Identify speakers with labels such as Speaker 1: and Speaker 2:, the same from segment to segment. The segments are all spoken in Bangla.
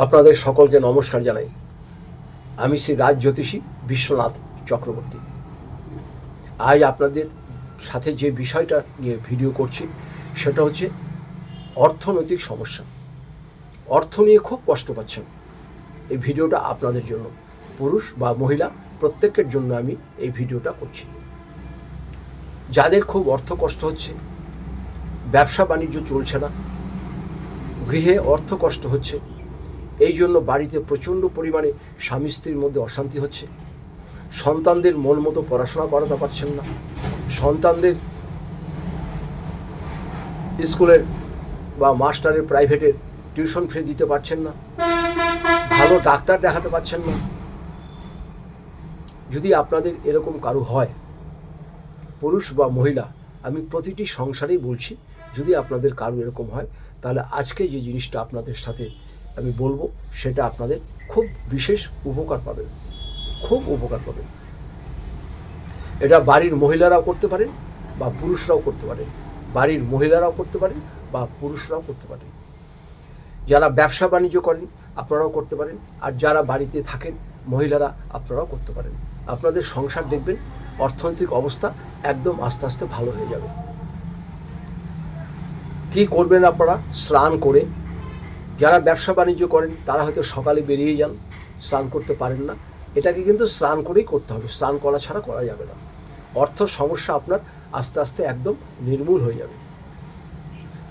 Speaker 1: আপনাদের সকলকে নমস্কার জানাই। আমি শ্রী রাজ জ্যোতিষী বিশ্বনাথ চক্রবর্তী। আজ আপনাদের সাথে যে বিষয়টা নিয়ে ভিডিও করছি, সেটা হচ্ছে অর্থনৈতিক সমস্যা। অর্থ নিয়ে খুব কষ্ট পাচ্ছেন। এই ভিডিওটা আপনাদের জন্য, পুরুষ বা মহিলা, প্রত্যেকের জন্য আমি এই ভিডিওটা করছি। যাদের খুব অর্থ কষ্ট হচ্ছে, ব্যবসা বাণিজ্য চলছে না, গৃহে অর্থ কষ্ট হচ্ছে এই জন্য বাড়িতে প্রচণ্ড পরিমাণে স্বামী স্ত্রীর মধ্যে অশান্তি হচ্ছে। সন্তানদের মন মতো পড়াশোনা করাতে পারছেন না। সন্তানদের স্কুলের বা মাস্টারের প্রাইভেটের টিউশন ফি দিতে পারছেন না। ভালো ডাক্তার দেখাতে পারছেন না। যদি আপনাদের এরকম কারও হয়, পুরুষ বা মহিলা, আমি প্রতিটি সংসারেই বলছি, যদি আপনাদের কারও এরকম হয়, তাহলে আজকে যে জিনিসটা আপনাদের সাথে আমি বলব, সেটা আপনাদের খুব বিশেষ উপকার পাবেন খুব উপকার পাবেন এটা বাড়ির মহিলারাও করতে পারেন বা পুরুষরাও করতে পারেন। বাড়ির মহিলারাও করতে পারেন বা পুরুষরাও করতে পারেন। যারা ব্যবসা বাণিজ্য করেন, আপনারাও করতে পারেন। আর যারা বাড়িতে থাকেন, মহিলারা আপনারাও করতে পারেন। আপনাদের সংসার দেখবেন, অর্থনৈতিক অবস্থা একদম আস্তে আস্তে ভালো হয়ে যাবে। কি করবেন আপনারা? স্নান করে যারা ব্যবসা বাণিজ্য করেন, তারা হয়তো সকালে বেরিয়ে যান, স্নান করতে পারেন না। এটাকে কিন্তু স্নান করেই করতে হবে, স্নান করা ছাড়া করা যাবে না। অর্থ সমস্যা আপনার আস্তে আস্তে একদম নির্মূল হয়ে যাবে।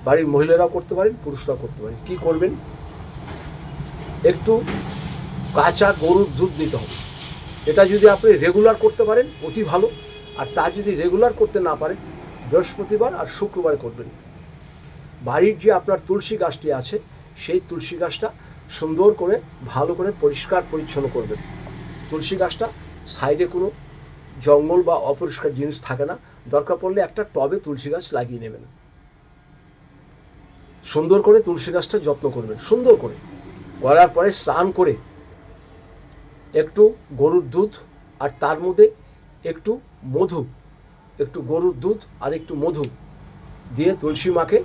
Speaker 1: বাড়ির মহিলারাও করতে পারেন, পুরুষরাও করতে পারেন। কি করবেন? একটু কাঁচা গরুর দুধ নিতে হবে। এটা যদি আপনি রেগুলার করতে পারেন, অতি ভালো। আর তা যদি রেগুলার করতে না পারেন, বৃহস্পতিবার আর শুক্রবার করবেন। বাড়ির যে আপনার তুলসী গাছটি আছে সেই তুলসী গাছটা সুন্দর করে, ভালো করে পরিষ্কার পরিচ্ছন্ন করবেন তুলসী গাছটা সাইডে কোনো জঙ্গল বা অপরিষ্কার জিনিস থাকে না। দরকার পড়লে একটা টবে তুলসী গাছ লাগিয়ে নেবেন। সুন্দর করে তুলসী গাছটা যত্ন করবেন, সুন্দর করে। করার পরে স্নান করে একটু গরুর দুধ আর তার মধ্যে একটু মধু, একটু গরুর দুধ আর একটু মধু দিয়ে তুলসী মাকে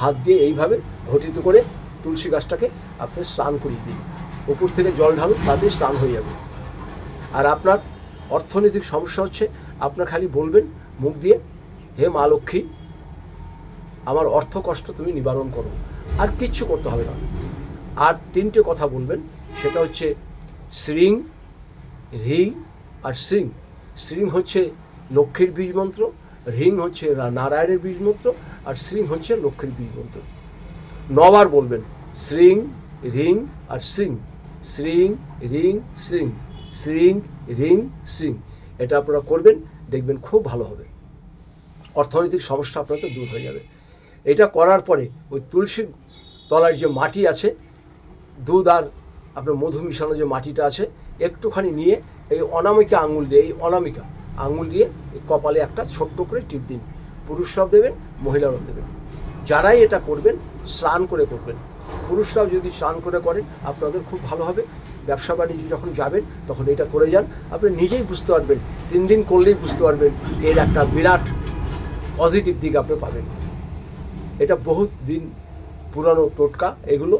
Speaker 1: হাত দিয়ে এইভাবে ঘটিত করে তুলসী গাছটাকে আপনি স্নান করিয়ে দিন। উপর থেকে জল ঢালুন তাতে স্নান হয়ে যাবে। আর আপনার অর্থনৈতিক সমস্যা হচ্ছে, আপনার খালি বলবেন, মুখ দিয়ে, হে মা লক্ষ্মী, আমার অর্থ কষ্ট তুমি নিবারণ করো। আর কিচ্ছু করতে হবে না। আর তিনটে কথা বলবেন, সেটা হচ্ছে শ্রিং, রি আর সিং শ্রিং হচ্ছে লক্ষ্মীর বীজ মন্ত্র, রিং হচ্ছে নারায়ণের বীজ মন্ত্র, আর শ্রিং হচ্ছে লক্ষ্মীর বীজ মন্ত্র। নবার বলবেন, শ্রিং, রিং আর সিং শ্রিং, রিং সিং শ্রিং, রিং সিং এটা আপনারা করবেন, দেখবেন খুব ভালো হবে। অর্থনৈতিক সমস্যা আপনাদের দূর হয়ে যাবে। এটা করার পরে ওই তুলসী তলার যে মাটি আছে, দুধ আর আপনার মধু মিশানো যে মাটিটা আছে, একটুখানি নিয়ে এই অনামিকা আঙুল দিয়ে, এই অনামিকা আঙুল দিয়ে কপালে একটা ছোট্ট করে টিপ দিন। পুরুষরাও দেবেন, মহিলারাও দেবেন। যারাই এটা করবেন, স্নান করে করবেন। পুরুষরাও যদি স্নান করে করেন আপনাদের খুব ভালো হবে। ব্যবসা বাণিজ্য যখন যাবেন, তখন এটা করে যান। আপনি নিজেই বুঝতে পারবেন, তিন দিন করলেই বুঝতে পারবেন, এর একটা বিরাট পজিটিভ দিক আপনি পাবেন। এটা বহুত দিন পুরানো টোটকা, এগুলো,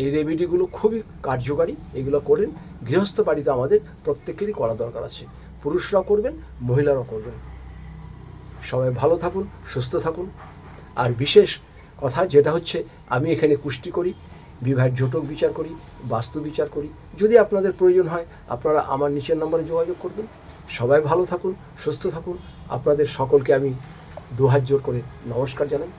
Speaker 1: এই রেমেডিগুলো খুবই কার্যকারী, এগুলো করেন। গৃহস্থ বাড়িতে আমাদের প্রত্যেকেরই করা দরকার আছে। পুরুষরাও করবেন, মহিলারাও করবেন। সবাই ভালো থাকুন, সুস্থ থাকুন। আর বিশেষ কথা যেটা হচ্ছে, আমি এখানে কুষ্টি করি বিবাহের ঝোটক বিচার করি, বাস্তু বিচার করি। যদি আপনাদের প্রয়োজন হয়, আপনারা আমার নিচের নম্বরে যোগাযোগ করবেন। সবাই ভালো থাকুন, সুস্থ থাকুন। আপনাদের সকলকে আমি দু হাত জোর করে নমস্কার জানাই।